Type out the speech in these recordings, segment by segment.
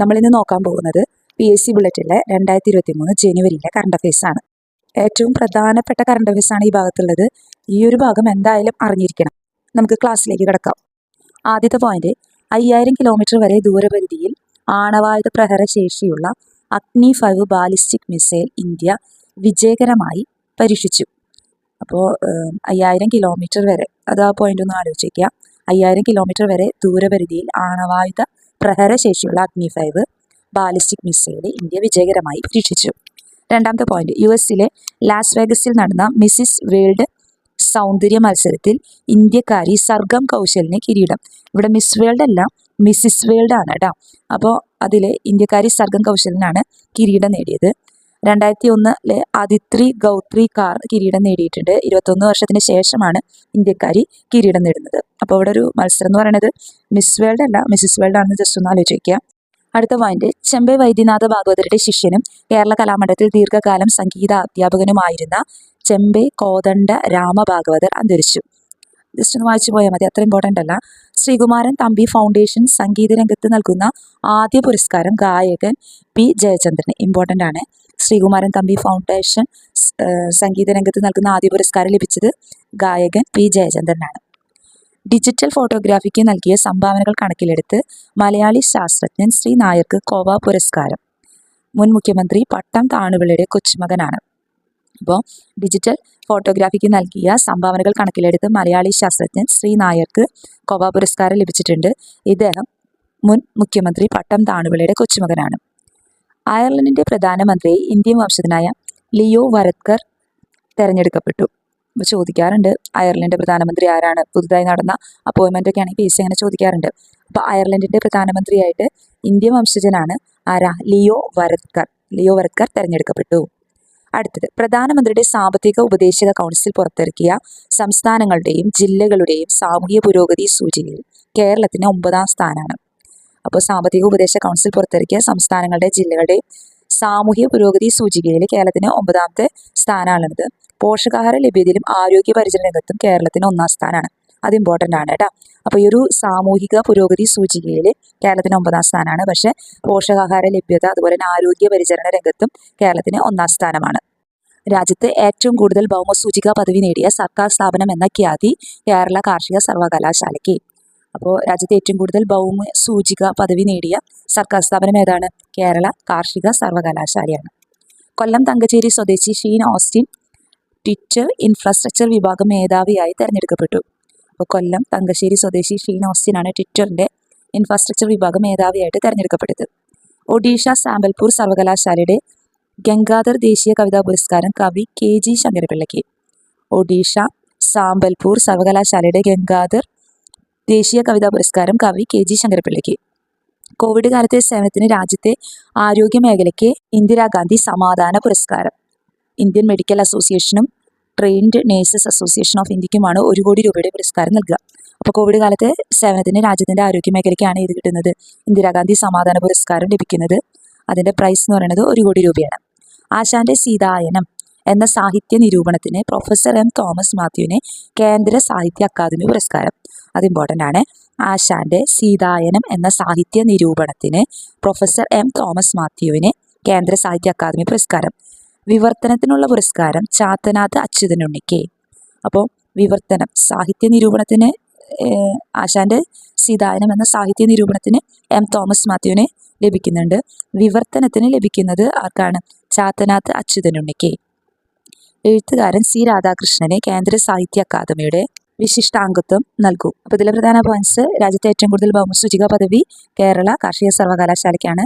നമ്മളിന്ന് നോക്കാൻ പോകുന്നത് പി എസ് സി ബുള്ളറ്റിലെ രണ്ടായിരത്തി ഇരുപത്തി മൂന്ന് ജനുവരിയിലെ കറണ്ട് അഫയേഴ്സ് ആണ്. ഏറ്റവും പ്രധാനപ്പെട്ട കറണ്ട് ആണ് ഈ ഭാഗത്തുള്ളത്. ഈ ഒരു ഭാഗം എന്തായാലും അറിഞ്ഞിരിക്കണം. നമുക്ക് ക്ലാസ്സിലേക്ക് കിടക്കാം. ആദ്യത്തെ പോയിന്റ് അയ്യായിരം കിലോമീറ്റർ വരെ ദൂരപരിധിയിൽ ആണവായുധ പ്രഹര ശേഷിയുള്ള അഗ്നി ഫൈവ് ബാലിസ്റ്റിക് മിസൈൽ ഇന്ത്യ വിജയകരമായി പരീക്ഷിച്ചു. അപ്പോൾ അയ്യായിരം കിലോമീറ്റർ വരെ അത് ആ പോയിന്റ് ഒന്ന് ആലോചിക്കുക. അയ്യായിരം കിലോമീറ്റർ വരെ ദൂരപരിധിയിൽ ആണവായുധ പ്രഹര ശേഷിയുള്ള അഗ്നി ഫൈവ് ബാലിസ്റ്റിക് മിസൈൽ ഇന്ത്യ വിജയകരമായി പരീക്ഷിച്ചു. രണ്ടാമത്തെ പോയിന്റ് യു എസിലെ ലാസ് വേഗസിൽ നടന്ന മിസിസ് വേൾഡ് സൗന്ദര്യ മത്സരത്തിൽ ഇന്ത്യക്കാരി സർഗം കൗശലിനെ കിരീടം. ഇവിടെ മിസ് വേൾഡ് അല്ല മിസിസ് വേൾഡ് ആണ് കേട്ടോ അപ്പോൾ അതിലെ ഇന്ത്യക്കാരി സർഗം കൗശലിനാണ് കിരീടം നേടിയത്. രണ്ടായിരത്തി ഒന്നിലെ അതിത്രി ഗൗത്രി കാർ കിരീടം നേടിയിട്ടുണ്ട്. ഇരുപത്തൊന്ന് വർഷത്തിന് ശേഷമാണ് ഇന്ത്യക്കാരി കിരീടം നേടുന്നത്. അപ്പോൾ ഇവിടെ ഒരു മത്സരം എന്ന് പറയുന്നത് മിസ് വേൾഡ് അല്ല മിസ്സിസ് വേൾഡ് ആണെന്ന് ജസ്റ്റ് ഒന്ന് ആലോചിക്കുക. അടുത്ത പോയിന്റ് ചെമ്പൈ വൈദ്യനാഥ ഭാഗവതരുടെ ശിഷ്യനും കേരള കലാമണ്ഡലത്തിൽ ദീർഘകാലം സംഗീത അധ്യാപകനുമായിരുന്ന ചെമ്പൈ കോദണ്ഡ രാമഭാഗവതർ അന്തരിച്ചു. ജസ്റ്റ് ഒന്ന് വായിച്ചു പോയാൽ മതി അത്ര ഇമ്പോർട്ടന്റ് അല്ല. ശ്രീകുമാരൻ തമ്പി ഫൗണ്ടേഷൻ സംഗീത രംഗത്ത് നൽകുന്ന ആദ്യ പുരസ്കാരം ഗായകൻ പി ജയചന്ദ്രന് ഇമ്പോർട്ടന്റ് ആണ്. ശ്രീകുമാരൻ തമ്പി ഫൗണ്ടേഷൻ സംഗീത രംഗത്ത് നൽകുന്ന ആദ്യ പുരസ്കാരം ലഭിച്ചത് ഗായകൻ പി ജയചന്ദ്രനാണ്. ഡിജിറ്റൽ ഫോട്ടോഗ്രാഫിക്ക് നൽകിയ സംഭാവനകൾ കണക്കിലെടുത്ത് മലയാളി ശാസ്ത്രജ്ഞൻ ശ്രീ നായർക്ക് കോവ പുരസ്കാരം. മുൻ മുഖ്യമന്ത്രി പട്ടം താണുപിള്ളയുടെ കൊച്ചുമകനാണ്. അപ്പോൾ ഡിജിറ്റൽ ഫോട്ടോഗ്രാഫിക്ക് നൽകിയ സംഭാവനകൾ കണക്കിലെടുത്ത് മലയാളി ശാസ്ത്രജ്ഞൻ ശ്രീ നായർക്ക് കോവ പുരസ്കാരം ലഭിച്ചിട്ടുണ്ട്. ഇദ്ദേഹം മുൻ മുഖ്യമന്ത്രി പട്ടം താണുപിള്ളയുടെ കൊച്ചുമകനാണ്. അയർലൻഡിന്റെ പ്രധാനമന്ത്രി ഇന്ത്യൻ വംശജനായ ലിയോ വരത്കർ തെരഞ്ഞെടുക്കപ്പെട്ടു. അപ്പോൾ ചോദിക്കാറുണ്ട് അയർലൻഡ് പ്രധാനമന്ത്രി ആരാണ്? പുതുതായി നടന്ന അപ്പോയിൻമെന്റ് ഒക്കെ ആണെങ്കിൽ പി അങ്ങനെ ചോദിക്കാറുണ്ട്. അപ്പോൾ അയർലൻഡിന്റെ പ്രധാനമന്ത്രിയായിട്ട് ഇന്ത്യൻ വംശജനാണ് ആരാ? ലിയോ വരത്കർ. ലിയോ വരത്കർ തെരഞ്ഞെടുക്കപ്പെട്ടു. അടുത്തത് പ്രധാനമന്ത്രിയുടെ സാമ്പത്തിക ഉപദേശക കൗൺസിൽ പുറത്തിറക്കിയ സംസ്ഥാനങ്ങളുടെയും ജില്ലകളുടെയും സാമൂഹിക പുരോഗതി സൂചികയിൽ കേരളത്തിന് ഒമ്പതാം സ്ഥാനമാണ് അപ്പോൾ സാമ്പത്തിക ഉപദേശ കൗൺസിൽ പുറത്തിറക്കിയ സംസ്ഥാനങ്ങളുടെ ജില്ലകളുടെയും സാമൂഹ്യ പുരോഗതി സൂചികയിൽ കേരളത്തിന് ഒമ്പതാമത്തെ സ്ഥാനമാണുള്ളത്. പോഷകാഹാര ലഭ്യതയിലും ആരോഗ്യ പരിചരണ രംഗത്തും കേരളത്തിന് ഒന്നാം സ്ഥാനമാണ് അത് ഇമ്പോർട്ടന്റ് ആണ് കേട്ടോ. അപ്പോൾ ഈ ഒരു സാമൂഹിക പുരോഗതി സൂചികയിൽ കേരളത്തിന് ഒമ്പതാം സ്ഥാനമാണ് പക്ഷേ പോഷകാഹാര ലഭ്യത അതുപോലെ തന്നെ ആരോഗ്യ പരിചരണ രംഗത്തും കേരളത്തിന് ഒന്നാം സ്ഥാനമാണ്. രാജ്യത്ത് ഏറ്റവും കൂടുതൽ ഭൗമസൂചിക പദവി നേടിയ സർക്കാർ സ്ഥാപനം എന്ന ഖ്യാതി കേരള കാർഷിക സർവകലാശാലയ്ക്ക്. അപ്പോൾ രാജ്യത്തെ ഏറ്റവും കൂടുതൽ ഭൗമ സൂചിക പദവി നേടിയ സർക്കാർ സ്ഥാപനം ഏതാണ്? കേരള കാർഷിക സർവകലാശാലയാണ്. കൊല്ലം തങ്കച്ചേരി സ്വദേശി ഷീൻ ഓസ്റ്റിൻ ട്വിറ്റർ ഇൻഫ്രാസ്ട്രക്ചർ വിഭാഗം മേധാവിയായി തെരഞ്ഞെടുക്കപ്പെട്ടു. അപ്പോൾ കൊല്ലം തങ്കശ്ശേരി സ്വദേശി ഷീൻ ഓസ്റ്റിൻ ആണ് ട്വിറ്ററിന്റെ ഇൻഫ്രാസ്ട്രക്ചർ വിഭാഗം മേധാവിയായിട്ട് തെരഞ്ഞെടുക്കപ്പെട്ടത്. ഒഡീഷ സാമ്പൽപൂർ സർവകലാശാലയുടെ ഗംഗാധർ ദേശീയ കവിതാ പുരസ്കാരം കവി കെ ജി ശങ്കരപിള്ളയ്ക്ക്. ഒഡീഷ സാമ്പൽപൂർ സർവകലാശാലയുടെ ഗംഗാധർ ദേശീയ കവിതാ പുരസ്കാരം കവി കെ ജി ശങ്കരപിള്ളയ്ക്ക് കോവിഡ് കാലത്തെ സേവനത്തിന് രാജ്യത്തെ ആരോഗ്യ മേഖലയ്ക്ക് ഇന്ദിരാഗാന്ധി സമാധാന പുരസ്കാരം. ഇന്ത്യൻ മെഡിക്കൽ അസോസിയേഷനും ട്രെയിൻഡ് നേഴ്സസ് അസോസിയേഷൻ ഓഫ് ഇന്ത്യക്കുമാണ് ഒരു കോടി രൂപയുടെ പുരസ്കാരം നൽകുക. അപ്പോൾ കോവിഡ് കാലത്തെ സേവനത്തിന് രാജ്യത്തിന്റെ ആരോഗ്യ മേഖലയ്ക്കാണ് ഇത് കിട്ടുന്നത്. ഇന്ദിരാഗാന്ധി സമാധാന പുരസ്കാരം ലഭിക്കുന്നത് അതിന്റെ പ്രൈസ് എന്ന് പറയുന്നത് ഒരു കോടി രൂപയാണ്. ആശാന്റെ സീതായനം എന്ന സാഹിത്യ നിരൂപണത്തിന് പ്രൊഫസർ എം തോമസ് മാത്യുവിന് കേന്ദ്ര സാഹിത്യ അക്കാദമി പുരസ്കാരം. അത് ഇമ്പോർട്ടന്റ് ആണ്. ആശാന്റെ സീതായനം എന്ന സാഹിത്യ നിരൂപണത്തിന് പ്രൊഫസർ എം തോമസ് മാത്യുവിന് കേന്ദ്ര സാഹിത്യ അക്കാദമി പുരസ്കാരം. വിവർത്തനത്തിനുള്ള പുരസ്കാരം ചാത്തനാഥ് അച്യുതനുണ്ണിക്ക്. അപ്പോൾ വിവർത്തനം സാഹിത്യ നിരൂപണത്തിന് ആശാന്റെ സീതായനം എന്ന സാഹിത്യ നിരൂപണത്തിന് എം തോമസ് മാത്യുവിന് ലഭിക്കുന്നുണ്ട്. വിവർത്തനത്തിന് ലഭിക്കുന്നത് ആർക്കാണ്? ചാത്തനാഥ് അച്യുതനുണ്ണിക്ക്. എഴുത്തുകാരൻ സി. രാധാകൃഷ്ണനെ കേന്ദ്ര സാഹിത്യ അക്കാദമിയുടെ വിശിഷ്ടാംഗത്വം നൽകും. അപ്പോൾ ഇതിലെ പ്രധാന പോയിന്റ്സ് രാജ്യത്തെ ഏറ്റവും കൂടുതൽ ഭൗമസൂചിക പദവി കേരള കാർഷിക സർവകലാശാലയ്ക്കാണ്.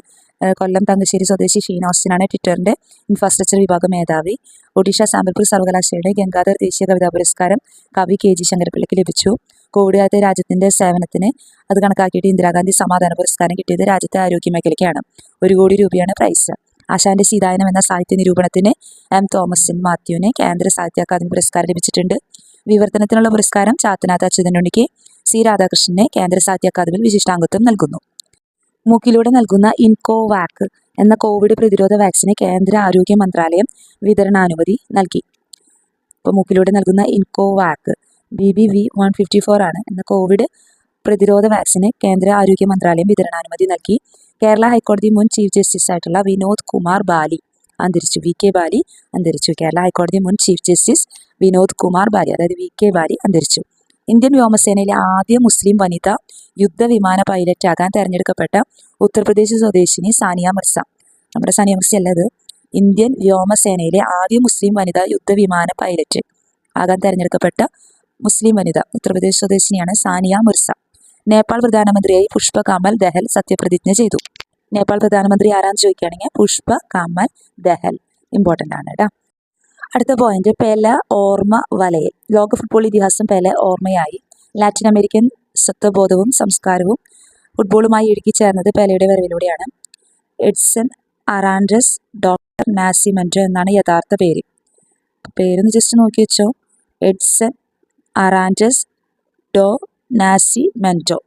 കൊല്ലം തങ്കശ്ശേരി സ്വദേശി ഷീൻ ഓസ്റ്റിനാണ് ട്വിറ്ററിന്റെ ഇൻഫ്രാസ്ട്രക്ചർ വിഭാഗം മേധാവി. ഒഡീഷ സാമ്പൽപൂർ സർവകലാശാലയുടെ ഗംഗാധർ ദേശീയ കവിതാ പുരസ്കാരം കവി കെ ജി ശങ്കരപ്പിള്ളിക്ക് ലഭിച്ചു. കോവിഡ് രാജ്യത്തിന്റെ സേവനത്തിന് അത് കണക്കാക്കിയിട്ട് ഇന്ദിരാഗാന്ധി സമാധാന പുരസ്കാരം കിട്ടിയത് രാജ്യത്തെ ആരോഗ്യ മേഖലയ്ക്കാണ്. ഒരു കോടി രൂപയാണ് പ്രൈസ് ആശാന്റെ സീതായനം എന്ന സാഹിത്യ നിരൂപണത്തിന് എം തോമസിൻ മാത്യുവിന് കേന്ദ്ര സാഹിത്യ അക്കാദമി പുരസ്കാരം ലഭിച്ചിട്ടുണ്ട്. വിവർത്തനത്തിനുള്ള പുരസ്കാരം ചാത്തനാഥ് അച്യുതനുണ്ണിക്ക് സി രാധാകൃഷ്ണനെ കേന്ദ്ര സാഹിത്യ അക്കാദമിയിൽ വിശിഷ്ടാംഗത്വം നൽകുന്നു. മൂക്കിലൂടെ നൽകുന്ന ഇൻകോവാക് എന്ന കോവിഡ് പ്രതിരോധ വാക്സിന് കേന്ദ്ര ആരോഗ്യ മന്ത്രാലയം വിതരണാനുമതി നൽകി. ഇപ്പോൾ മൂക്കിലൂടെ നൽകുന്ന iNCOVACC B B V one fifty four ആണ് എന്ന കോവിഡ് പ്രതിരോധ വാക്സിന് കേന്ദ്ര ആരോഗ്യ മന്ത്രാലയം വിതരണാനുമതി നൽകി. കേരള ഹൈക്കോടതി മുൻ ചീഫ് ജസ്റ്റിസ് ആയിട്ടുള്ള വിനോദ് കുമാർ ബാലി അന്തരിച്ചു. വി കെ ബാലി അന്തരിച്ചു. കേരള ഹൈക്കോടതി മുൻ ചീഫ് ജസ്റ്റിസ് വിനോദ് കുമാർ ബാലി അതായത് വി കെ ബാലി അന്തരിച്ചു. ഇന്ത്യൻ വ്യോമസേനയിലെ ആദ്യ മുസ്ലിം വനിത യുദ്ധവിമാന പൈലറ്റ് ആകാൻ തെരഞ്ഞെടുക്കപ്പെട്ട ഉത്തർപ്രദേശ് സ്വദേശിനി സാനിയ മിർസ. നമ്മുടെ സാനിയ മിർസ അല്ലത് ഇന്ത്യൻ വ്യോമസേനയിലെ ആദ്യ മുസ്ലിം വനിത യുദ്ധവിമാന പൈലറ്റ് ആകാൻ തെരഞ്ഞെടുക്കപ്പെട്ട മുസ്ലിം വനിത ഉത്തർപ്രദേശ് സ്വദേശിനിയാണ് സാനിയ മിർസ. നേപ്പാൾ പ്രധാനമന്ത്രിയായി പുഷ്പ കമൽ ദഹൽ സത്യപ്രതിജ്ഞ ചെയ്തു. നേപ്പാൾ പ്രധാനമന്ത്രി ആരാന്ന് ചോദിക്കുകയാണെങ്കിൽ പുഷ്പ കമൽ ദഹൽ. ഇമ്പോർട്ടന്റ് ആണ് കേട്ടോ അടുത്ത പോയിന്റ് പെല ഓർമ്മ വലയിൽ ലോക ഫുട്ബോൾ ഇതിഹാസം പെല ഓർമ്മയായി. ലാറ്റിൻ അമേരിക്കൻ സത്വബോധവും സംസ്കാരവും ഫുട്ബോളുമായി ഇടുക്കിച്ചേർന്നത് പെലയുടെ വരവിലൂടെയാണ്. എഡ്സൺ അറാൻഡസ് ഡോക്ടർ നാസിമെന്റോ എന്നാണ് യഥാർത്ഥ പേര്. പേരൊന്ന് ജസ്റ്റ് നോക്കി വെച്ചോ. എഡ്സൺ അറാൻഡസ് ഡോ നാസിമെന്റോ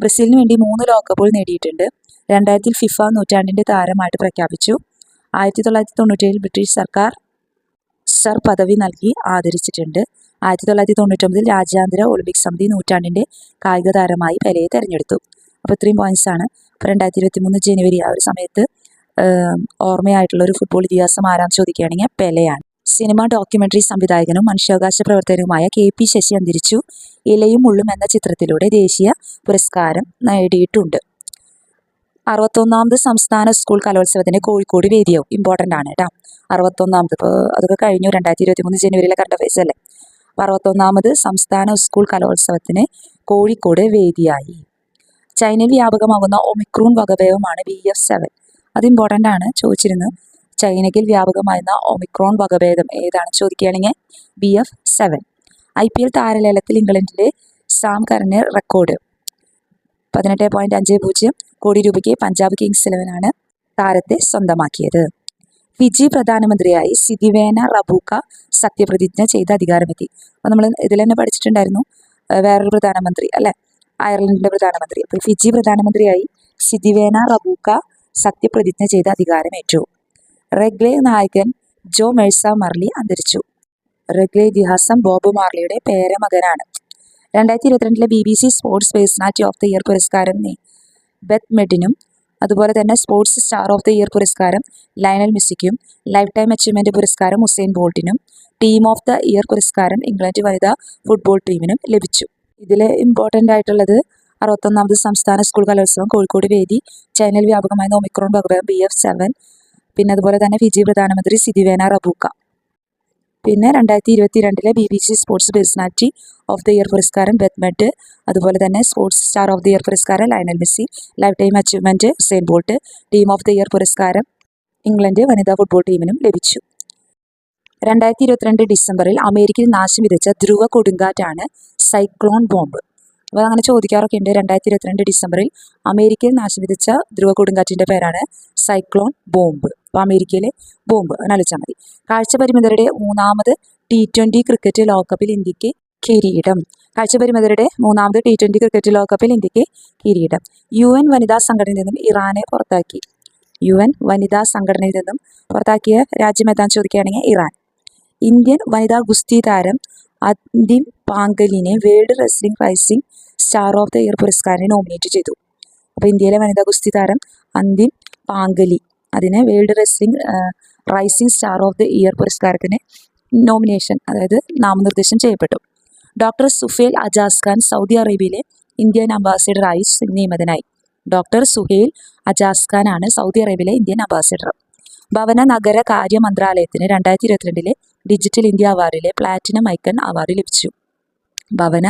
ബ്രസീലിന് വേണ്ടി മൂന്ന് ലോകകപ്പുകൾ നേടിയിട്ടുണ്ട്. രണ്ടായിരത്തിൽ ഫിഫ നൂറ്റാണ്ടിന്റെ താരമായിട്ട് പ്രഖ്യാപിച്ചു. ആയിരത്തി തൊള്ളായിരത്തി തൊണ്ണൂറ്റേഴിൽ ബ്രിട്ടീഷ് സർക്കാർ സർ പദവി നൽകി ആദരിച്ചിട്ടുണ്ട്. ആയിരത്തി തൊള്ളായിരത്തി തൊണ്ണൂറ്റൊമ്പതിൽ രാജ്യാന്തര ഒളിമ്പിക് സമിതി നൂറ്റാണ്ടിന്റെ കായിക താരമായി പെലയെ തിരഞ്ഞെടുത്തു. അപ്പോൾ ഇത്രയും പോയിന്റ്സ് ആണ്. അപ്പോൾ രണ്ടായിരത്തി ഇരുപത്തി മൂന്ന് ജനുവരി ആ ഒരു സമയത്ത് ഓർമ്മയായിട്ടുള്ള ഒരു ഫുട്ബോൾ ഇതിഹാസം ആരാന്ന് ചോദിക്കുകയാണെങ്കിൽ പെലയാണ്. സിനിമ ഡോക്യുമെന്ററി സംവിധായകനും മനുഷ്യാവകാശ പ്രവർത്തകനുമായ കെ പി ശശി അന്തരിച്ചു. ഇലയും ഉള്ളും എന്ന ചിത്രത്തിലൂടെ ദേശീയ പുരസ്കാരം നേടിയിട്ടുണ്ട്. അറുപത്തൊന്നാമത് സംസ്ഥാന സ്കൂൾ കലോത്സവത്തിന് കോഴിക്കോട് വേദിയാവും. ഇമ്പോർട്ടന്റ് ആണ് കേട്ടോ അറുപത്തൊന്നാമത് ഇപ്പോൾ അതൊക്കെ കഴിഞ്ഞു. രണ്ടായിരത്തി ഇരുപത്തി മൂന്ന് ജനുവരിയിലെ കറണ്ട് അഫയേഴ്സ് അല്ലേ? അറുപത്തൊന്നാമത് സംസ്ഥാന സ്കൂൾ കലോത്സവത്തിന് കോഴിക്കോട് വേദിയായി. ചൈനയിൽ വ്യാപകമാകുന്ന ഒമിക്രോൺ വകഭേദമാണ് ബി എഫ് സെവൻ അത് ഇമ്പോർട്ടന്റ് ആണ് ചോദിച്ചിരുന്നത് ചൈനയിൽ വ്യാപകമാകുന്ന ഒമിക്രോൺ വകഭേദം ഏതാണ് ചോദിക്കുകയാണെങ്കിൽ B F seven I P L താരലേലത്തിൽ ഇംഗ്ലണ്ടിലെ സാം കറിന് റെക്കോർഡ് പതിനെട്ട് പോയിന്റ് അഞ്ച് പൂജ്യം കോടി രൂപയ്ക്ക് പഞ്ചാബ് കിങ്സ് ഇലവനാണ് താരത്തെ സ്വന്തമാക്കിയത്. ഫിജി പ്രധാനമന്ത്രിയായി സിദിവേന റബൂക്ക സത്യപ്രതിജ്ഞ ചെയ്ത് അധികാരമെത്തി. അപ്പോൾ നമ്മൾ ഇതിൽ തന്നെ പഠിച്ചിട്ടുണ്ടായിരുന്നു വേറൊരു പ്രധാനമന്ത്രി അല്ലെ? അയർലൻഡിന്റെ പ്രധാനമന്ത്രി. അപ്പോൾ ഫിജി പ്രധാനമന്ത്രിയായി സിദിവേന റബൂക്ക സത്യപ്രതിജ്ഞ ചെയ്ത് അധികാരമേറ്റു. റെഗ്ലെ നായകൻ ജോ മെഴ്സ മർലി അന്തരിച്ചു. റെഗ്ലെ ഇതിഹാസം ബോബ് മാർലിയുടെ പേരമകനാണ്. രണ്ടായിരത്തി ഇരുപത്തിരണ്ടിലെ B B C sports personality of the year പുരസ്കാരം ബെത്ത് മെഡിനും അതുപോലെ തന്നെ sports star of the year പുരസ്കാരം ലയണൽ മെസ്സിക്കും ലൈഫ് ടൈം അച്ചീവ്മെന്റ് പുരസ്കാരം ഹുസൈൻ ബോൾട്ടിനും ടീം ഓഫ് ദ ഇയർ പുരസ്കാരം ഇംഗ്ലണ്ട് വനിതാ ഫുട്ബോൾ ടീമിനും ലഭിച്ചു. ഇതിൽ ഇമ്പോർട്ടന്റ് ആയിട്ടുള്ളത് അറുപത്തൊന്നാമത് സംസ്ഥാന സ്കൂൾ കലോത്സവം കോഴിക്കോട് വേദി ചൈനയിൽ വ്യാപകമായ ഒമിക്രോൺ വകഭേദം ബി എഫ് സെവൻ പിന്നെ അതുപോലെ തന്നെ ഫിജി പ്രധാനമന്ത്രി സിദിവേന റബൂക്ക. പിന്നെ രണ്ടായിരത്തി ഇരുപത്തി രണ്ടിലെ B B C sports personality of the year പുരസ്കാരം ബെത്മെറ്റ് അതുപോലെ തന്നെ sports star of the year പുരസ്കാരം Lionel Messi life time achievement Usain Bolt team of the year പുരസ്കാരം ഇംഗ്ലണ്ട് വനിതാ ഫുട്ബോൾ ടീമിനും ലഭിച്ചു. രണ്ടായിരത്തി ഇരുപത്തിരണ്ട് ഡിസംബറിൽ അമേരിക്കയിൽ നാശം വിതച്ച ധ്രുവ കൊടുങ്കാറ്റാണ് സൈക്ലോൺ ബോംബ് അപ്പോൾ അങ്ങനെ ചോദിക്കാറൊക്കെ ഉണ്ട്. രണ്ടായിരത്തി ഇരുപത്തിരണ്ട് ഡിസംബറിൽ അമേരിക്കയിൽ നാശം വിതച്ച ധ്രുവ കൊടുങ്കാറ്റിന്റെ പേരാണ് സൈക്ലോൺ ബോംബ് അപ്പോൾ അമേരിക്കയിലെ ബോംബ് അങ്ങനെ ആലോചിച്ചാൽ മതി കാഴ്ചപരിമിതരുടെ മൂന്നാമത് ടി ട്വന്റി ക്രിക്കറ്റ് ലോകകപ്പിൽ ഇന്ത്യയ്ക്ക് കിരീടം. കാഴ്ചപരിമിതരുടെ മൂന്നാമത് ടി ട്വന്റി ക്രിക്കറ്റ് ലോകകപ്പിൽ ഇന്ത്യയ്ക്ക് കിരീടം. യു എൻ വനിതാ സംഘടനയിൽ നിന്നും ഇറാനെ പുറത്താക്കി. യു എൻ വനിതാ സംഘടനയിൽ നിന്നും പുറത്താക്കിയ രാജ്യം ഏതാണെന്ന് ചോദിക്കുകയാണെങ്കിൽ ഇറാൻ. ഇന്ത്യൻ വനിതാ ഗുസ്തി താരം Antim പാങ്കലിനെ world wrestling rising star of the year പുരസ്കാരത്തിന് നോമിനേറ്റ് ചെയ്തു. അപ്പോൾ ഇന്ത്യയിലെ വനിതാ ഗുസ്തി താരം അന്തിം പാങ്കലി. അതിനെ world wrestling rising star of the year പുരസ്കാരത്തിന് നോമിനേഷൻ അതായത് നാമനിർദ്ദേശം ചെയ്യപ്പെട്ടു. ഡോക്ടർ സുഫേൽ അജാസ് ഖാൻ സൗദി അറേബ്യയിലെ ഇന്ത്യൻ അംബാസിഡറായി നിയമിതനായി. ഡോക്ടർ സുഹേൽ അജാസ് ഖാൻ ആണ് സൗദി അറേബ്യയിലെ ഇന്ത്യൻ അംബാസിഡർ. ഭവന നഗര കാര്യ മന്ത്രാലയത്തിന് രണ്ടായിരത്തി ഇരുപത്തിരണ്ടിലെ ഡിജിറ്റൽ ഇന്ത്യ അവാർഡിലെ പ്ലാറ്റിനം ഐക്കൺ അവാർഡ് ലഭിച്ചു. ഭവന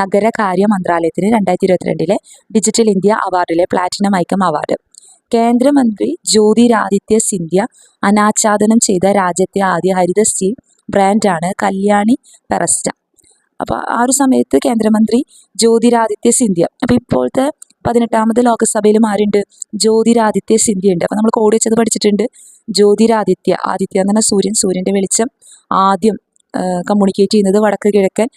നഗര കാര്യ മന്ത്രാലയത്തിന് രണ്ടായിരത്തി ഇരുപത്തിരണ്ടിലെ ഡിജിറ്റൽ ഇന്ത്യ അവാർഡിലെ പ്ലാറ്റിനം ഐക്കം അവാർഡ്. കേന്ദ്രമന്ത്രി ജ്യോതിരാദിത്യ സിന്ധ്യ അനാച്ഛാദനം ചെയ്ത രാജ്യത്തെ ആദ്യ ഹരിത സ്റ്റീൽ ബ്രാൻഡാണ് കല്യാണി പെറസ്റ്റ. അപ്പോൾ ആ ഒരു സമയത്ത് കേന്ദ്രമന്ത്രി ജ്യോതിരാദിത്യ സിന്ധ്യ അപ്പോൾ ഇപ്പോഴത്തെ പതിനെട്ടാമത് ലോകസഭയിലും ആരുണ്ട്? ജ്യോതിരാദിത്യ സിന്ധ്യ ഉണ്ട്. അപ്പോൾ നമ്മൾ കോടി വെച്ചത് പഠിച്ചിട്ടുണ്ട്. ജ്യോതിരാദിത്യ ആദിത്യ എന്ന് പറഞ്ഞാൽ സൂര്യൻ സൂര്യന്റെ വെളിച്ചം ആദ്യം കമ്മ്യൂണിക്കേറ്റ് ചെയ്യുന്നത് വടക്ക് കിഴക്കൻ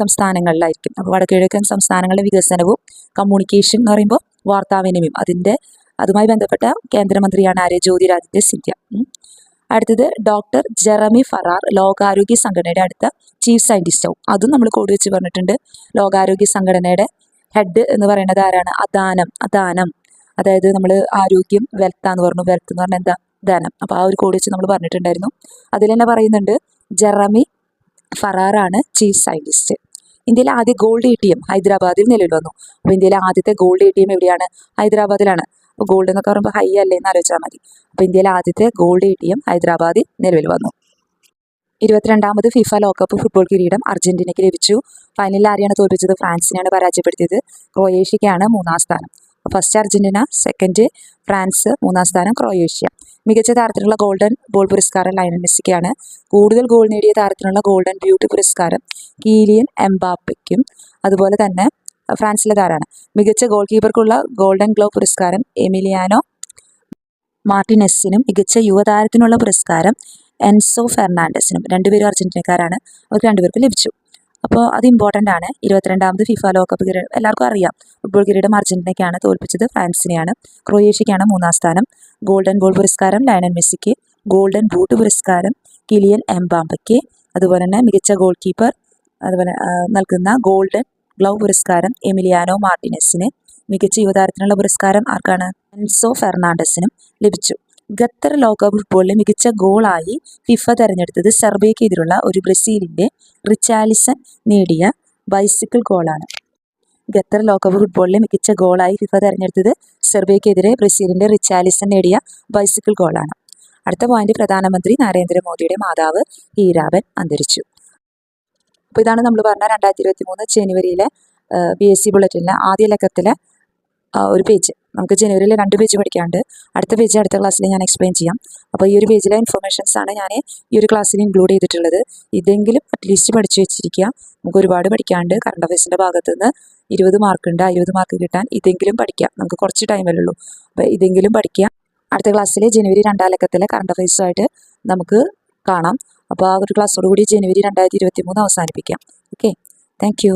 സംസ്ഥാനങ്ങളിലായിരിക്കും. അപ്പോൾ വടക്ക് കിഴക്കൻ സംസ്ഥാനങ്ങളുടെ വികസനവും കമ്മ്യൂണിക്കേഷൻ എന്ന് പറയുമ്പോൾ വാർത്താവിനിമയം അതിന്റെ അതുമായി ബന്ധപ്പെട്ട കേന്ദ്രമന്ത്രിയാണ് ആര്യ ജ്യോതിരാദിത്യ സിന്ധ്യ. അടുത്തത് ഡോക്ടർ ജെറമി ഫറാർ ലോകാരോഗ്യ സംഘടനയുടെ അടുത്ത ചീഫ് സയന്റിസ്റ്റാവും അതും നമ്മൾ കൂടി വെച്ച് പറഞ്ഞിട്ടുണ്ട്. ലോകാരോഗ്യ സംഘടനയുടെ ഹെഡ് എന്ന് പറയുന്നത് ആരാണ്? അദാനം അദാനം. അതായത് നമ്മൾ ആരോഗ്യം വെൽത്താന്ന് പറഞ്ഞു. വെൽത്ത് എന്ന് പറഞ്ഞാൽ എന്താ? ധനം. അപ്പോൾ ആ ഒരു കൂടി വെച്ച് നമ്മൾ പറഞ്ഞിട്ടുണ്ടായിരുന്നു. അതിൽ തന്നെ പറയുന്നുണ്ട് ജെറമി ഫറാറാണ് ചീഫ് സയന്റിസ്റ്റ് ഇന്ത്യയിലെ ആദ്യ ഗോൾഡ് എ ടി എം ഹൈദരാബാദിൽ നിലവിൽ വന്നു. അപ്പോൾ ഇന്ത്യയിലെ ആദ്യത്തെ ഗോൾഡ് എ ടി എം എവിടെയാണ്? ഹൈദരാബാദിലാണ്. അപ്പോൾ ഗോൾഡ് എന്നൊക്കെ പറയുമ്പോൾ ഹൈ അല്ലേ എന്ന് ആലോചിച്ചാൽ മതി. അപ്പോൾ ഇന്ത്യയിലെ ആദ്യത്തെ ഗോൾഡ് എ ടി എം ഹൈദരാബാദിൽ നിലവിൽ വന്നു. ഇരുപത്തിരണ്ടാമത് ഫിഫ ലോകകപ്പ് ഫുട്ബോൾ കിരീടം അർജന്റീനയ്ക്ക് ലഭിച്ചു. ഫൈനലിൽ ആരെയാണ് തോൽപ്പിച്ചത്? ഫ്രാൻസിനെയാണ് പരാജയപ്പെടുത്തിയത്. ക്രൊയേഷ്യയ്ക്കാണ് മൂന്നാം സ്ഥാനം. ഫസ്റ്റ് അർജന്റീന സെക്കൻഡ് ഫ്രാൻസ് മൂന്നാം സ്ഥാനം ക്രൊയേഷ്യ. മികച്ച താരത്തിനുള്ള ഗോൾഡൻ ബോൾ പുരസ്കാരം ലയണൽ മെസ്സിക്കാണ്. കൂടുതൽ ഗോൾ നേടിയ താരത്തിനുള്ള ഗോൾഡൻ ബ്യൂട്ടി പുരസ്കാരം കീലിയൻ എംബാപ്പയ്ക്കും. അതുപോലെ തന്നെ ഫ്രാൻസിലെ താരമാണ്. മികച്ച ഗോൾ കീപ്പർക്കുള്ള ഗോൾഡൻ ഗ്ലോ പുരസ്കാരം എമിലിയാനോ മാർട്ടിനെസ്സിനും മികച്ച യുവതാരത്തിനുള്ള പുരസ്കാരം എൻസോ ഫെർണാണ്ടസിനും രണ്ടുപേരും അർജന്റീനക്കാരാണ് അവർക്ക് രണ്ടുപേർക്കും ലഭിച്ചു. അപ്പോൾ അത് ഇമ്പോർട്ടന്റ് ആണ്. ഇരുപത്തിരണ്ടാമത് ഫിഫ ലോകകപ്പ് കിരീടം എല്ലാവർക്കും അറിയാം. ഫുട്ബോൾ കിരീടം അർജന്റീനയ്ക്കാണ് തോൽപ്പിച്ചത് ഫ്രാൻസിനെയാണ്. ക്രൊയേഷ്യയ്ക്കാണ് മൂന്നാം സ്ഥാനം. ഗോൾഡൻ ഗോൾ പുരസ്കാരം ലയണൽ മെസ്സിക്ക്. ഗോൾഡൻ ബൂട്ട് പുരസ്കാരം കിലിയൻ എംബാമ്പയ്ക്ക് അതുപോലെ തന്നെ മികച്ച ഗോൾ കീപ്പർ അതുപോലെ നൽകുന്ന ഗോൾഡൻ ഗ്ലൗ പുരസ്കാരം എമിലിയാനോ മാർട്ടിനസിന് മികച്ച യുവതാരത്തിനുള്ള പുരസ്കാരം ആർക്കാണ്? എൻസോ ഫെർണാണ്ടസിനും ലഭിച്ചു. ഖത്തർ ലോകകപ്പ് ഫുട്ബോളിലെ മികച്ച ഗോളായി ഫിഫ തെരഞ്ഞെടുത്തത് സെർബിയക്കെതിരുള്ള ഒരു ബ്രസീലിന്റെ റിച്ചാലിസൺ നേടിയ ബൈസിക്കിൾ ഗോളാണ്. ഖത്തർ ലോകകപ്പ് ഫുട്ബോളിലെ മികച്ച ഗോളായി ഫിഫ തെരഞ്ഞെടുത്തത് സെർബിയക്കെതിരെ ബ്രസീലിന്റെ റിച്ചാലിസൺ നേടിയ ബൈസിക്കിൾ ഗോളാണ്. അടുത്ത പോയിന്റ് പ്രധാനമന്ത്രി നരേന്ദ്രമോദിയുടെ മാതാവ് ഹീരാബൻ അന്തരിച്ചു. അപ്പോൾ ഇതാണ് നമ്മൾ പറഞ്ഞ രണ്ടായിരത്തി ഇരുപത്തി മൂന്ന് ജനുവരിയിലെ ബി എസ് സി ബുള്ളറ്റിന്റെ ആദ്യ ലക്കത്തിലെ ഒരു പേജ് നമുക്ക് ജനുവരിയിലെ രണ്ട് പേജ് പഠിക്കാണ്ട് അടുത്ത പേജ് അടുത്ത ക്ലാസ്സിൽ ഞാൻ എക്സ്പ്ലെയിൻ ചെയ്യാം. അപ്പോൾ ഈ ഒരു പേജിലെ ഇൻഫർമേഷൻസ് ആണ് ഞാൻ ഈ ഒരു ക്ലാസ്സിൽ ഇൻക്ലൂഡ് ചെയ്തിട്ടുള്ളത്. ഇതെങ്കിലും അറ്റ്ലീസ്റ്റ് പഠിച്ചു വെച്ചിരിക്കുക. നമുക്ക് ഒരുപാട് പഠിക്കാണ്ട് കറണ്ട് അഫയേഴ്സിന്റെ ഭാഗത്ത് നിന്ന് ഇരുപത് മാർക്ക് ഉണ്ട്. ആ ഇരുപത് മാർക്ക് കിട്ടാൻ ഇതെങ്കിലും പഠിക്കാം നമുക്ക് കുറച്ച് ടൈം ഉള്ളൂ. അപ്പോൾ ഇതെങ്കിലും പഠിക്കുക. അടുത്ത ക്ലാസ്സിൽ ജനുവരി രണ്ടാം ലക്കത്തിലെ കറണ്ട് അഫയേഴ്സുമായിട്ട് നമുക്ക് കാണാം. അപ്പോൾ ആ ഒരു ക്ലാസ്സോടുകൂടി ജനുവരി രണ്ടായിരത്തി ഇരുപത്തി മൂന്ന് അവസാനിപ്പിക്കാം ഓക്കെ താങ്ക്